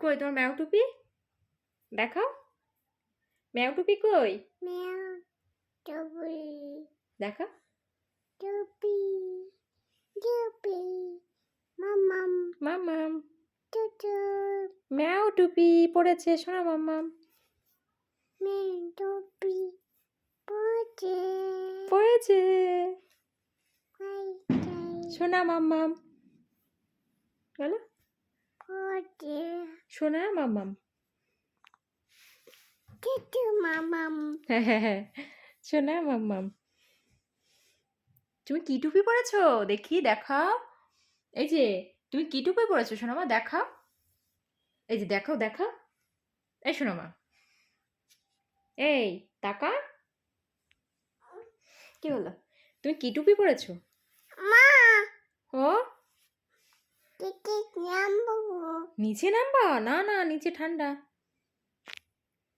কই তোমার ম্যাও টুপি দেখাও ম্যাও টুপি কই. Toby. দেখা টুপি Toby. Mom. মামাম Tutu. ম্যাও টুপি পড়েছে শোনা Man. Toby. Pote. পড়েছে Pote. শোনা মাম্মাম বলো Pote. শোনা. Mamam. হ্যাঁ হ্যাঁ হ্যাঁ শোনা মাম্মাম। তুমি কি টুপি পরেছো? দেখি দেখাও। এই যে তুমি কি টুপি পরেছো সোনামা? দেখাও। এই যে দেখাও দেখাও। এই সোনামা। এই তাকা। কি হলো? তুমি কি টুপি পরেছো? Ma. ও? Titik nyambu. নিচে নামবা? না না নিচে ঠান্ডা।